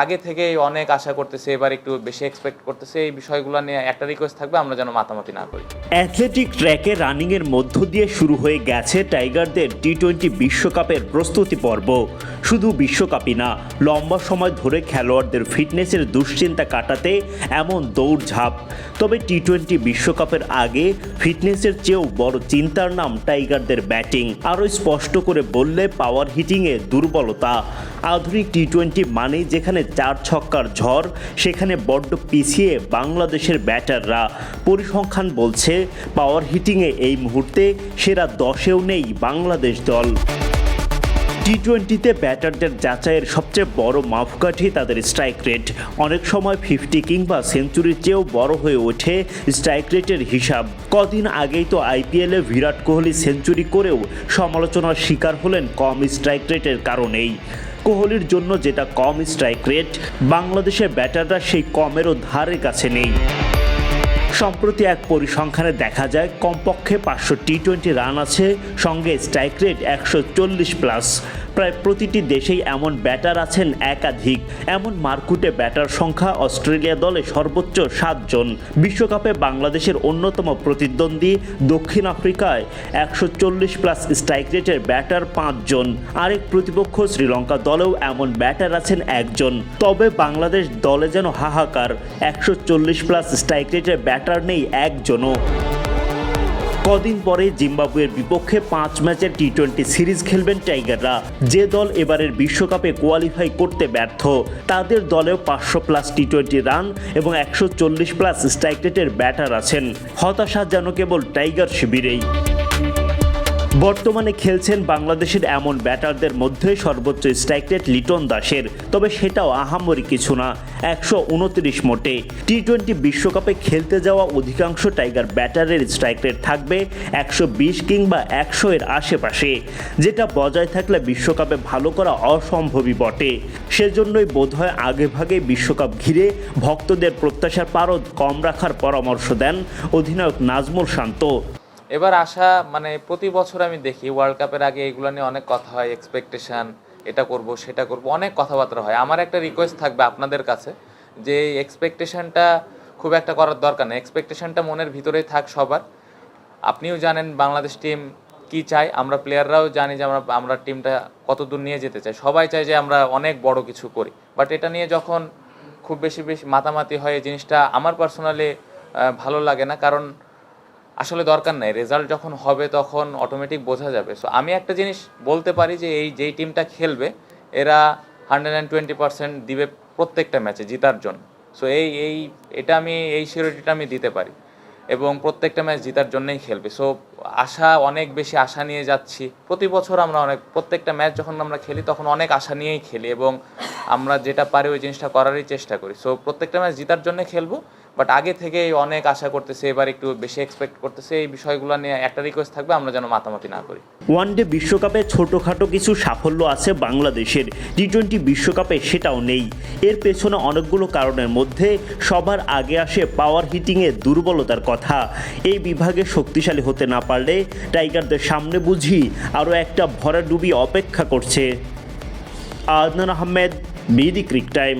আগে থেকেই অনেক আশা করতেছে, এবার একটু বেশি এক্সপেক্ট করতেছে, এই বিষয়গুলো নিয়ে একটা রিকোয়েস্ট থাকবে, আমরা যেন মাতামাতি না করি। অ্যাথলেটিক ট্র্যাকে রানিংয়ের মধ্য দিয়ে শুরু হয়ে গেছে টাইগারদের টি টোয়েন্টি বিশ্বকাপের প্রস্তুতি পর্ব। শুধু বিশ্বকাপই না, লম্বা সময় ধরে খেলোয়াড়দের ফিটনেসের দুশ্চিন্তা কাটাতে এমন দৌড়ঝাঁপ। তবে টি টোয়েন্টি বিশ্বকাপের আগে ফিটনেসের চেয়েও বড় চিন্তার নাম টাইগারদের ব্যাটিং আরও স্পষ্ট করে বললে পাওয়ার হিটিংয়ে দুর্বলতা। আধুনিক টি টোয়েন্টি মানেই যেখানে চার ছক্কার ঝড়, সেখানে বড্ড পিছিয়ে বাংলাদেশের ব্যাটাররা। পরিসংখ্যান বলছে পাওয়ার হিটিংয়ে এই মুহূর্তে সেরা দশেও নেই বাংলাদেশ দল। টি টোয়েন্টিতে ব্যাটারদের যাচাইয়ের সবচেয়ে বড় মাপকাঠি তাদের স্ট্রাইক রেট অনেক সময় ফিফটি কিংবা সেঞ্চুরির চেয়েও বড় হয়ে ওঠে স্ট্রাইক রেটের হিসাব। কদিন আগেই তো আইপিএলে বিরাট কোহলি সেঞ্চুরি করেও সমালোচনার শিকার হলেন কম স্ট্রাইক রেটের কারণেই। কোহলির জন্য যেটা কম স্ট্রাইক রেট বাংলাদেশের ব্যাটাররা সেই কমেরও ধারে কাছে নেই। সম্প্রতি এক পরিসংখ্যানে দেখা যায়, কমপক্ষে পাঁচশো টি টোয়েন্টি রান আছে, সঙ্গে স্ট্রাইক রেট একশো চল্লিশ প্লাস প্রায় প্রতিটি দেশেই এমন ব্যাটার আছেন একাধিক। এমন মারকুটে ব্যাটার সংখ্যা অস্ট্রেলিয়া দলে সর্বোচ্চ সাতজন। বিশ্বকাপে বাংলাদেশের অন্যতম প্রতিদ্বন্দ্বী দক্ষিণ আফ্রিকায় একশো চল্লিশ প্লাস স্ট্রাইক রেটের ব্যাটার পাঁচজন। আরেক প্রতিপক্ষ শ্রীলঙ্কা দলেও এমন ব্যাটার আছেন একজন। তবে বাংলাদেশ দলে যেন হাহাকার, একশো চল্লিশ প্লাস স্ট্রাইক রেটের ব্যাটার নেই একজনও। কদিন পরে জিম্বাবুয়ের বিপক্ষে পাঁচ ম্যাচের টি টোয়েন্টি সিরিজ খেলবেন টাইগাররা। যে দল এবারের বিশ্বকাপে কোয়ালিফাই করতে ব্যর্থ, তাদের দলেও পাঁচশো প্লাস টি টোয়েন্টি রান এবং একশো চল্লিশ প্লাস স্ট্রাইক রেটের ব্যাটার আছেন। হতাশা যেন কেবল টাইগার শিবিরেই। বর্তমানে খেলছেন বাংলাদেশের এমন ব্যাটারদের মধ্যে সর্বোচ্চ স্ট্রাইক রেট লিটন দাসের। তবে সেটাও আহামরি কিছু না, একশো উনত্রিশ মোটে। টি টোয়েন্টি বিশ্বকাপে খেলতে যাওয়া অধিকাংশ টাইগার ব্যাটারের স্ট্রাইক রেট থাকবে একশো বিশ কিংবা একশো এর আশেপাশে, যেটা বজায় থাকলে বিশ্বকাপে ভালো করা অসম্ভবই বটে। সেজন্যই বোধহয় আগেভাগে বিশ্বকাপ ঘিরে ভক্তদের প্রত্যাশার পারদ কম রাখার পরামর্শ দেন অধিনায়ক নাজমুল শান্ত। এবার আশা মানে প্রতি বছর আমি দেখি ওয়ার্ল্ড কাপের আগে এগুলো নিয়ে অনেক কথা হয় এক্সপেকটেশান এটা করব, সেটা করব, অনেক কথাবার্তা হয়। আমার একটা রিকোয়েস্ট থাকবে আপনাদের কাছে যে এক্সপেকটেশানটা খুব একটা করার দরকার নেই। এক্সপেকটেশানটা মনের ভিতরেই থাক সবার। আপনিও জানেন বাংলাদেশ টিম কি চাই আমরা প্লেয়াররাও জানি যে আমরা আমরা টিমটা কত দূর নিয়ে যেতে চাই। সবাই চাই যে আমরা অনেক বড় কিছু করি। বাট এটা নিয়ে যখন খুব বেশি বেশি মাতামাতি হয়, এই জিনিসটা আমার পার্সোনালি ভালো লাগে না। কারণ আসলে দরকার নাই। রেজাল্ট যখন হবে তখন অটোমেটিক বোঝা যাবে। সো আমি একটা জিনিস বলতে পারি যে, এই যেই টিমটা খেলবে, এরা হান্ড্রেড অ্যান্ড টোয়েন্টি পার্সেন্ট দিবে প্রত্যেকটা ম্যাচে জিতার জন্য। সো এই এই, এটা আমি, এই সিওরিটিটা আমি দিতে পারি। এবং প্রত্যেকটা ম্যাচ জিতার জন্যই খেলবে। সো আশা, অনেক বেশি আশা নিয়ে যাচ্ছি। প্রতি বছর আমরা অনেক, প্রত্যেকটা ম্যাচ যখন আমরা খেলি, তখন অনেক আশা নিয়েই খেলি। এবং আমরা যেটা পারি ওই জিনিসটা করারই চেষ্টা করি। সো প্রত্যেকটা ম্যাচ জিতার জন্য খেলব। বাট আগে থেকেই অনেক আশা করতেছে, এবার একটু বেশি এক্সপেক্ট করতেছে, এই বিষয়গুলো নিয়ে একটা রিকোয়েস্ট থাকবে, আমরা যেন মাতামাতি না করি। ওয়ানডে বিশ্বকাপে ছোটোখাটো কিছু সাফল্য আছে বাংলাদেশের। টি টোয়েন্টি বিশ্বকাপে সেটাও নেই। এর পেছনে অনেকগুলো কারণের মধ্যে সবার আগে আসে পাওয়ার হিটিংয়ে দুর্বলতার কথা। এই বিভাগে শক্তিশালী হতে না পারলে টাইগারদের সামনে বুঝি আরও একটা ভরা ডুবি অপেক্ষা করছে। Adnan Ahmed BD Cric Time